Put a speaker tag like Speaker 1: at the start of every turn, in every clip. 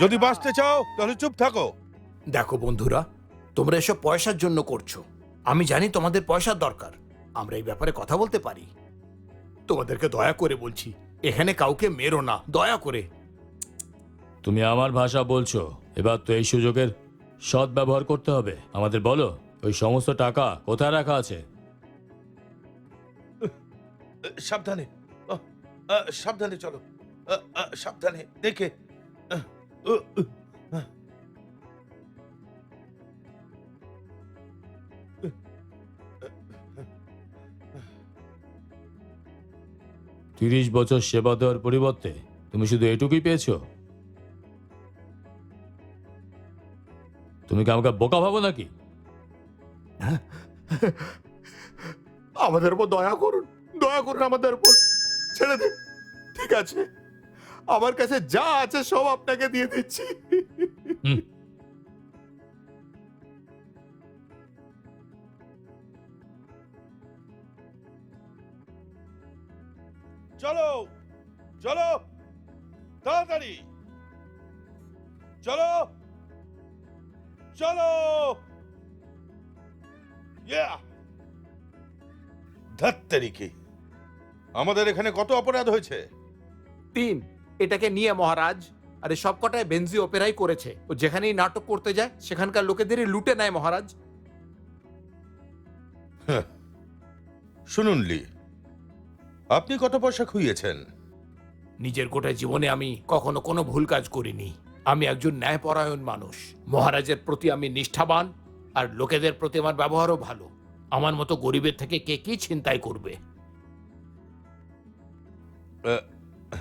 Speaker 1: যদি বাঁচতে চাও তাহলে চুপ থাকো।
Speaker 2: দেখো বন্ধুরা তোমরা এসব পয়সার জন্য করছ। আমি জানি তোমাদের পয়সার দরকার। আমরা এই ব্যাপারে কথা বলতে পারি। তোমাদেরকে দয়া করে বলছি এখানে কাউকে মেরো না দয়া করে।
Speaker 3: তুমি আমার ভাষা বলছো এবার তো এই সুযোগের সৎ ব্যবহার করতে হবে। আমাদের বলো ওই সমস্ত টাকা কোথায় রাখা আছে?
Speaker 1: সাবধানে আহ, আহ, সাবধানে চলো আহ, আহ, সাবধানে দেখে আহ, আহ।
Speaker 3: তিরিশ বছর সেবা দেওয়ার পরিবর্তে তুমি শুধু এটুকুই পেয়েছ? তুমি কি আমাকে বোকা ভাবো নাকি?
Speaker 2: আমাদের উপর দয়া করুন দয়া করুন আমাদের উপর। ছেড়ে দিন ঠিক আছে? আমার কাছে যা আছে সব আপনাকে দিয়ে দিচ্ছি।
Speaker 1: চলো চলো তাড়াতাড়ি। চলো চলো! ধাত্তেরিকি আমাদের এখানে কত অপরাধ হয়েছে?
Speaker 2: তিন এটাকে নিয়ে মহারাজ আরে সব কটায় বেনজি ওপেরাই করেছে। ও যেখানেই নাটক করতে যায় সেখানকার লোকেদেরই লুটে নেয় মহারাজ।
Speaker 1: শুনুন লি আপনি কত পয়সা খুইয়েছেন?
Speaker 2: নিজের গোটা জীবনে আমি কখনো কোনো ভুল কাজ করিনি। আমি একজন ন্যায়পরায়ণ মানুষ। মহারাজের প্রতি আমি নিষ্ঠাবান আর লোকেদের প্রতি আমার ব্যবহারও ভালো। আমার মতো গরিবের থেকে কে কি ছিনতাই করবে?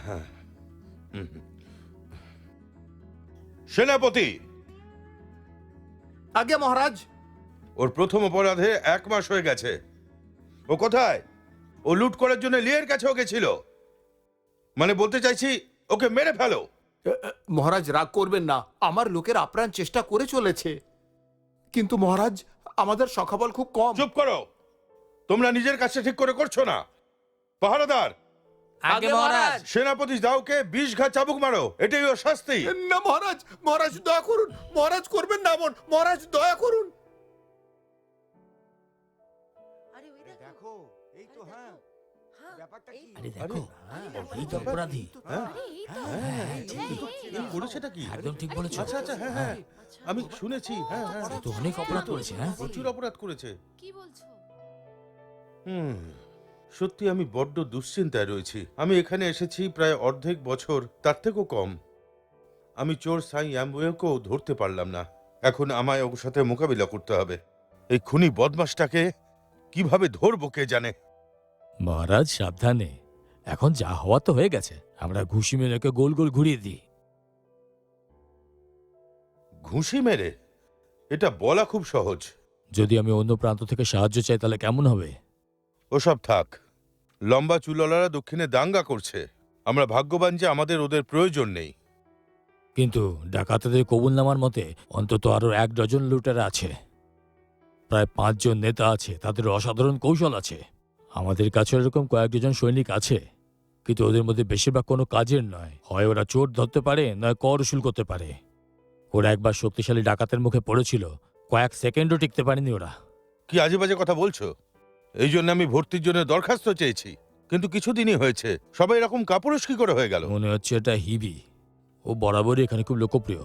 Speaker 1: হ্যাঁ। হুম, হুম। সেনাপতি!
Speaker 2: আগে মহারাজ!
Speaker 1: ওর প্রথম অপরাধে এক মাস হয়ে গেছে। ও কোথায়? ও লুট করার জন্য লিয়ের কাছে ওকে ছিল। মানে বলতে চাইছি ওকে মেরে ফেলো।
Speaker 2: মহারাজ রাগ করবেন না। আমার লোকের আপ্রাণ চেষ্টা করে চলেছে। কিন্তু মহারাজ আমাদের সংখ্যাবল খুব কম।
Speaker 1: চুপ করো। তোমরা নিজের কাছে ঠিক করে করছ না। পাহারাদার!
Speaker 2: আগে মহারাজ!
Speaker 1: সেনাপতি দাওকে বিষ ঘা চাবুক মারো। এটাই ওর শাস্তি।
Speaker 2: না মহারাজ মহারাজ দয়া করুন। মহারাজ করবেন না মন। মহারাজ দয়া করুন।
Speaker 4: আরে
Speaker 3: আরে, দেখো এই তো অপরাধী।
Speaker 1: হ্যাঁ?
Speaker 4: আরে এই তো
Speaker 1: হ্যাঁ,
Speaker 4: এই, এই, এই,
Speaker 1: এই করেছেটা কি?
Speaker 3: একদম ঠিক বলেছ।
Speaker 1: আচ্ছা আচ্ছা হ্যাঁ হ্যাঁ আমি শুনেছি হ্যাঁ হ্যাঁ।
Speaker 3: তো অনেক অপরাধ করেছে হ্যাঁ?
Speaker 1: প্রচুর অপরাধ করেছে।
Speaker 4: কি বলছো?
Speaker 1: হুম সত্যি আমি বড্ড দুশ্চিন্তায় রয়েছি। আমি এখানে এসেছি প্রায় অর্ধেক বছর তার থেকেও কম। আমি চোর সাই অ্যাম্বুয়েকেও ধরতে পারলাম না। এখন আমায় ওর সাথে মোকাবিলা করতে হবে। এই খুনি বদমাসটাকে কীভাবে ধরবো কে জানে?
Speaker 3: মহারাজ সাবধানে। এখন যা হওয়া তো হয়ে গেছে। আমরা ঘুষি মেরে ওকে গোল গোল ঘুরিয়ে দিই।
Speaker 1: ঘুষি মেরে? এটা বলা খুব সহজ।
Speaker 3: যদি আমি অন্য প্রান্ত থেকে সাহায্য চাই তাহলে কেমন হবে?
Speaker 1: ওসব থাক। লম্বা চুলওয়ালারা দক্ষিণে দাঙ্গা করছে। আমরা ভাগ্যবান যে আমাদের ওদের প্রয়োজন নেই।
Speaker 3: কিন্তু ডাকাতদের কবুলনামার মতে অন্তত আরও এক ডজন লুটার আছে। প্রায় পাঁচজন নেতা আছে। তাদের অসাধারণ কৌশল আছে। আমাদের কাছে এরকম কয়েক ডজন সৈনিক আছে কিন্তু ওদের মধ্যে বেশিরভাগ কোনো কাজের নয়। হয় ওরা চোর ধরতে পারে নয় কর উসুল করতে পারে। ওরা একবার শক্তিশালী ডাকাতের মুখে পড়েছিল কয়েক সেকেন্ডও টিকতে পারেনি ওরা।
Speaker 1: কি আজে বাজে কথা বলছো? এই জন্য আমি ভর্তির জন্য দরখাস্ত চেয়েছি কিন্তু কিছুদিনই হয়েছে সবাই এরকম কাপুরুষ কি করে হয়ে গেল।
Speaker 3: মনে হচ্ছে এটা হিবি। ও বরাবরই এখানে খুব লোকপ্রিয়।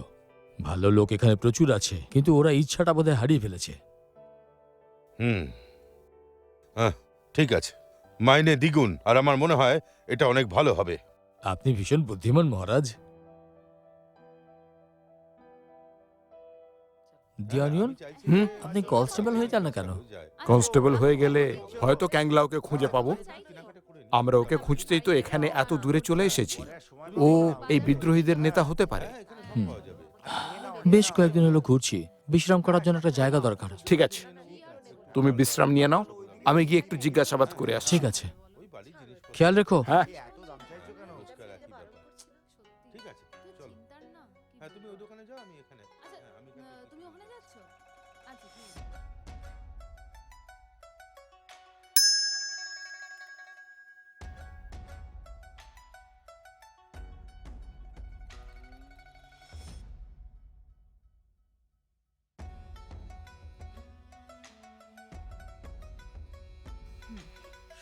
Speaker 3: ভালো লোক এখানে প্রচুর আছে কিন্তু ওরা ইচ্ছাটা বোধহয় হারিয়ে ফেলেছে।
Speaker 1: হুম। হ্যাঁ ঠিক আছে। মাইনে দ্বিগুণ আর আমার মনে হয় এটা অনেক ভালো হবে।
Speaker 3: আপনি ভীষণ বুদ্ধিমান মহারাজ। দিয়ানিয়ন
Speaker 2: হুম?
Speaker 3: আপনি কনস্টেবল হয়ে যান না কেন?
Speaker 2: কনস্টেবল হয়ে গেলে হয়তো ক্যাংলাওকে খুঁজে পাবো। আমরা ওকে খুঁজতেই তো এখানে এত দূরে চলে এসেছি। ও এই বিদ্রোহীদের নেতা হতে পারে।
Speaker 3: বেশ কয়েকদিন হলো ঘুরছি। বিশ্রাম করার জন্য একটা জায়গা দরকার।
Speaker 2: ঠিক আছে। তুমি বিশ্রাম নিয়ে নাও। আমি গিয়ে একটু জিজ্ঞাসাবাদ করে আসি
Speaker 3: ঠিক আছে। খেয়াল রেখো।
Speaker 2: হ্যাঁ।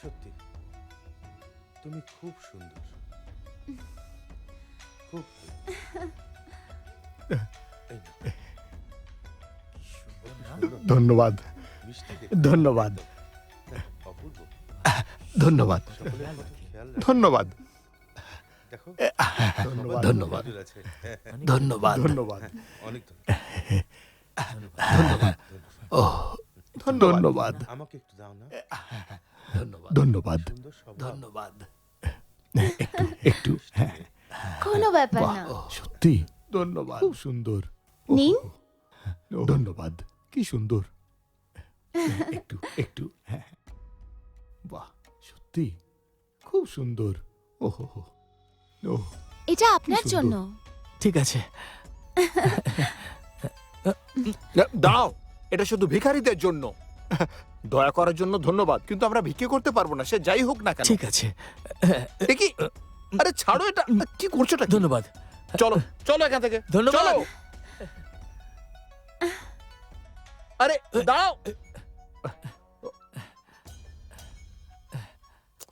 Speaker 1: সত্যি। তুমি খুব সুন্দর। খুব
Speaker 5: ধন্যবাদ। ধন্যবাদ। ধন্যবাদ। ধন্যবাদ। ধন্যবাদ। ধন্যবাদ। ধন্যবাদ। ধন্যবাদ। ও ধন্যবাদ।
Speaker 1: আমাকে একটু দাও না?
Speaker 5: ধন্যবাদ। ধন্যবাদ। একটু একটু হ্যাঁ।
Speaker 6: কোনো ব্যাপার
Speaker 5: বাহ,
Speaker 6: না
Speaker 5: সত্যি? ধন্যবাদ। খুব সুন্দর।
Speaker 6: নিন।
Speaker 5: ধন্যবাদ। কি সুন্দর। একটু একটু হ্যাঁ। বাহ সত্যি? খুব সুন্দর। ও হো হো ও
Speaker 6: এটা আপনার
Speaker 5: সুন্দর।
Speaker 6: জন্য।
Speaker 3: ঠিক আছে।
Speaker 7: দাও এটা শুধু ভিখারিদের জন্য। দয়া করার জন্য ধন্যবাদ কিন্তু আমরা ভিক্ষে করতে পারব না সে যাই হোক না কেন।
Speaker 3: ঠিক আছে।
Speaker 7: এ কি? আরে ছাড়ো এটা কি করছোটা কি?
Speaker 3: ধন্যবাদ।
Speaker 7: চলো চলো এখান থেকে।
Speaker 3: ধন্যবাদ।
Speaker 7: চলো। আরে দাও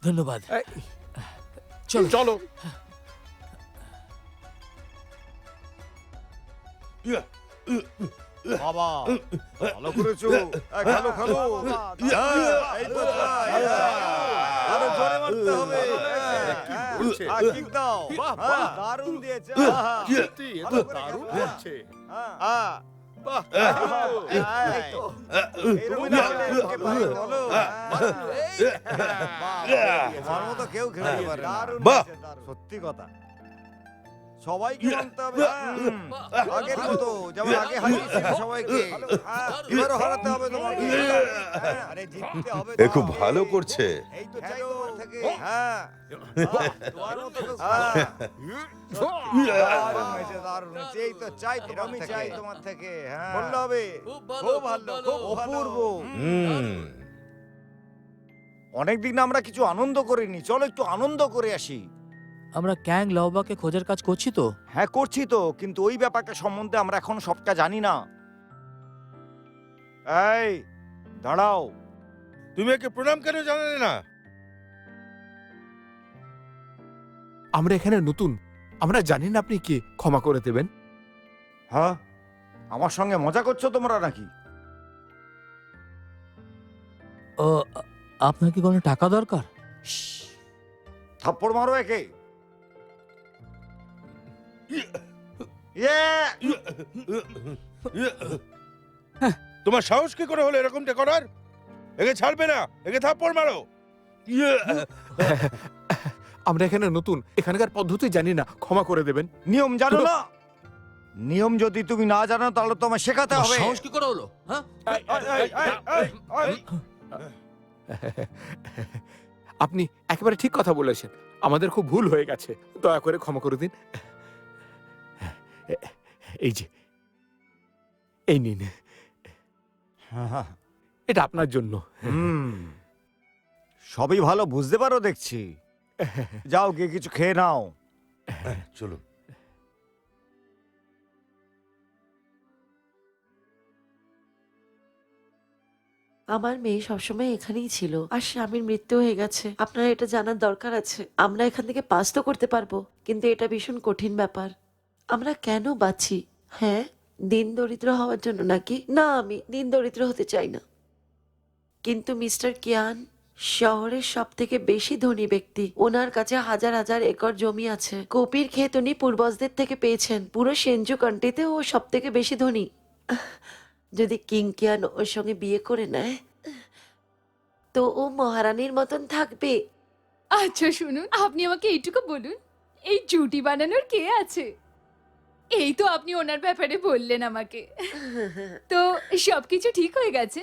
Speaker 3: ধন্যবাদ।
Speaker 7: এই,
Speaker 3: চলো।
Speaker 7: চলো।
Speaker 8: বাবা ভালো করেছ। খেলো খেলো। হ্যাঁ, এই তো তাই, হ্যাঁ। আরও জোরে মারতে হবে। হ্যাঁ, দাও। হ্যাঁ। দারুণ দিয়েছে।
Speaker 7: দারুণ।
Speaker 8: হ্যাঁ, হ্যাঁ। হ্যাঁ। হ্যাঁ। সত্যি কথা। সবাইকে মানতে হবে আগের মতো যেমন আগে হারিয়েছিল সবাইকে। হ্যাঁ, এবারও হারাতে হবে তোমাকে। হ্যাঁ, আরে জিততে হবে
Speaker 1: এ খুব ভালো করছে।
Speaker 8: এই তো চাই তোমার থেকে হ্যাঁ। তোমার মতো হ্যাঁ। হ্যাঁ। অনেকদিন আমরা কিছু আনন্দ করিনি। চলো একটু আনন্দ করে আসি।
Speaker 3: আমরা ক্যাং লাওবাকে খোঁজার কাজ করছি তো?
Speaker 8: হ্যাঁ করছি তো কিন্তু ওই ব্যাপারটা সম্বন্ধে আমরা এখন সবটা জানি না। এই দাঁড়াও।
Speaker 1: তুমি একে প্রণাম কেন জানালে না?
Speaker 7: আমরা এখানে নতুন। আমরা জানি না আপনি কি ক্ষমা করে দেবেন।
Speaker 8: হ্যাঁ? আমার সঙ্গে মজা করছ তোমরা নাকি?
Speaker 3: ও আপনার কি কোনো টাকা দরকার?
Speaker 8: থাপ্পড় মারো একে!
Speaker 1: তোমার সাহস কি করে হলো এরকমটা করার? একে ছাড়বে না একে থাপ্পড় মারো!
Speaker 7: আমরা এখানে নতুন এখানকার পদ্ধতি জানি না ক্ষমা করে দেবেন।
Speaker 8: নিয়ম জানো না? নিয়ম যদি তুমি না জানো তাহলে তোমায় শেখাতে হবে।
Speaker 3: সাহস কি করে হলো হ্যাঁ।
Speaker 7: আপনি একেবারে ঠিক কথা বলেছেন। আমাদের খুব ভুল হয়ে গেছে। দয়া করে ক্ষমা করে দিন। এই যে এই নিন। এটা আপনার জন্য।
Speaker 8: সবই ভালো বুঝতে পারো দেখছি। যাও গিয়ে কিছু খেয়ে নাও।
Speaker 1: চলুন।
Speaker 4: আমার মেয়ে সবসময় এখানেই ছিল আর স্বামীর মৃত্যু হয়ে গেছে। আপনার এটা জানার দরকার আছে। আমরা এখান থেকে পাস তো করতে পারব কিন্তু এটা ভীষণ কঠিন ব্যাপার। আমরা কেন বাঁচি? হ্যাঁ দিন দরিদ্র হওয়ার জন্য নাকি? না, আমি দিন দরিদ্র হতে চাই না। কিন্তু মিস্টার কিয়ান শহরের সব থেকে বেশি ধনী ব্যক্তি। ওনার কাছে হাজার হাজার একর জমি আছে। কপির ক্ষেত উনি পূর্বজদের থেকে পেয়েছেন। পুরো সেঞ্জু কান্ট্রিতে ও সব থেকে বেশি ধনী। যদি কিং কিয়ান ওর সঙ্গে বিয়ে করে নেয়, তো ও মহারানীর মতন থাকবে।
Speaker 9: আচ্ছা শুনুন, আপনি আমাকে এইটুকু বলুন, এই জুটি বানানোর কে আছে? এই তো আপনি ওনার ব্যাপারে বললেন আমাকে। তো সবকিছু ঠিক হয়ে গেছে?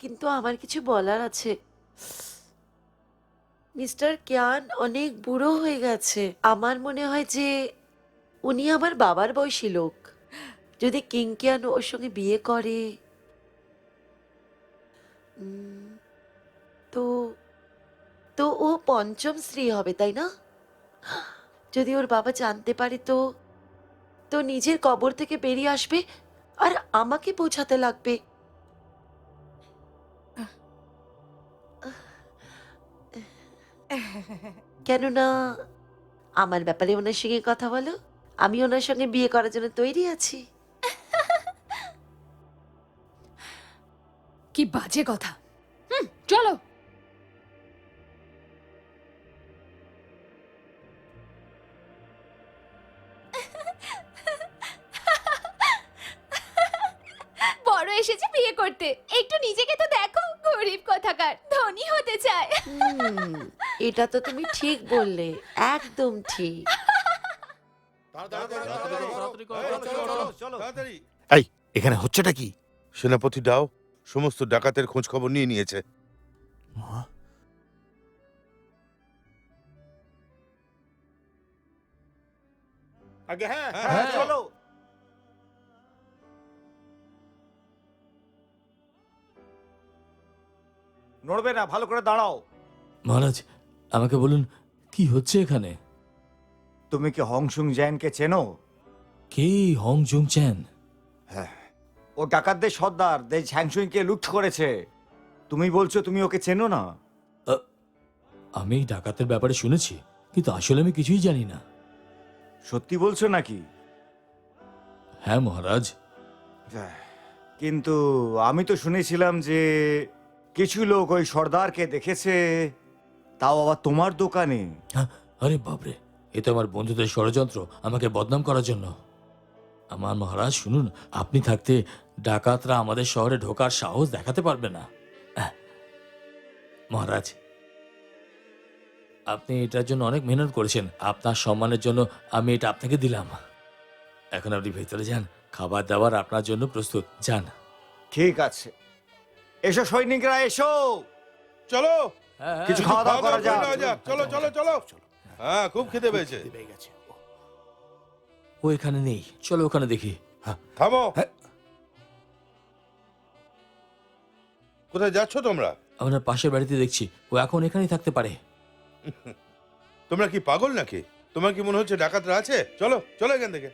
Speaker 4: কিন্তু আমার কিছু বলার আছে। মিস্টার কিয়ান অনেক বুড়ো হয়ে গেছে। আমার মনে হয় যে উনি আমার বাবার বয়সী লোক। যদি কিং কিয়ান ওর সঙ্গে বিয়ে করে। তো তো ও পঞ্চম স্ত্রী হবে, তাই না? যদি ওর বাবা জানতে পারে তো তো নিজের কবর থেকে বেরিয়ে আসবে আর আমাকে বোঝাতে লাগবে। কেননা, আমার ব্যাপারে ওনার সঙ্গে কথা বলো। আমি ওনার সঙ্গে বিয়ে করার জন্য তৈরি আছি।
Speaker 9: কি বাজে কথা। হুম, চলো। করতে। একটু নিজেকে তো দেখো গরিব কথাকার ধনী হতে চায়।
Speaker 4: হুম, এটা তো তুমি ঠিক বললে একদম ঠিক।
Speaker 7: এই এখানে হচ্ছেটা কি?
Speaker 1: সেনাপতি ডাও সমস্ত ডাকাতের খোঁজ খবর নিয়ে নিয়েছে।
Speaker 8: আগে হ্যাঁ
Speaker 1: হ্যাঁ,
Speaker 8: হ্যাঁ
Speaker 1: চলো।
Speaker 8: নড়বে না ভালো করে দাঁড়াও।
Speaker 3: মহারাজ আমাকে বলুন কি হচ্ছে এখানে?
Speaker 8: তুমি কি হংসুং জ্যানকে চেনো?
Speaker 3: কে হং জুং চ্যান
Speaker 8: ও ডাকাতদের সর্দার দে ঝ্যাংসুইকে লুট করেছে। তুমি বলছো তুমি ওকে চেনো না?
Speaker 3: আমি এই ডাকাতের ব্যাপারে শুনেছি কিন্তু আসলে আমি কিছুই জানি না।
Speaker 8: সত্যি বলছো নাকি?
Speaker 3: হ্যাঁ মহারাজ।
Speaker 8: কিন্তু আমি তো শুনেছিলাম যে কিছু লোক ওই সর্দারকে দেখেছে তাও আবার তোমার দোকানে।
Speaker 3: হ্যাঁ, আরে বাপরে এ তো আমার বন্ধুদের ষড়যন্ত্র আমাকে বদনাম করার জন্য। আমার মহারাজ শুনুন আপনি থাকতে ডাকাতরা আমাদের শহরে ঢোকার সাহস দেখাতে পারবে না। আহ, মহারাজ আপনি এটার জন্য অনেক মেহনত করেছেন আপনার সম্মানের জন্য আমি এটা আপনাকে দিলাম। এখন আপনি ভেতরে যান খাবার দাবার আপনার জন্য প্রস্তুত যান।
Speaker 8: ঠিক আছে। এসো সৈনিকরা এসো।
Speaker 1: চলো।
Speaker 8: কিছু খাওয়া দাওয়া করা যাক।
Speaker 1: চলো চলো চলো হ্যাঁ খুব খেতে পেয়েছে।
Speaker 3: ও এখানে নেই। চলো ওখানে দেখি।
Speaker 1: থামো।
Speaker 7: হ্যাঁ।
Speaker 1: কোথায় যাচ্ছ তোমরা?
Speaker 3: আমরা পাশের বাড়িতে দেখছি। ও এখন এখানেই থাকতে পারে।
Speaker 1: তোমরা কি পাগল নাকি? তোমার কি মনে হচ্ছে ডাকাতরা আছে? চলো চলো এখান থেকে।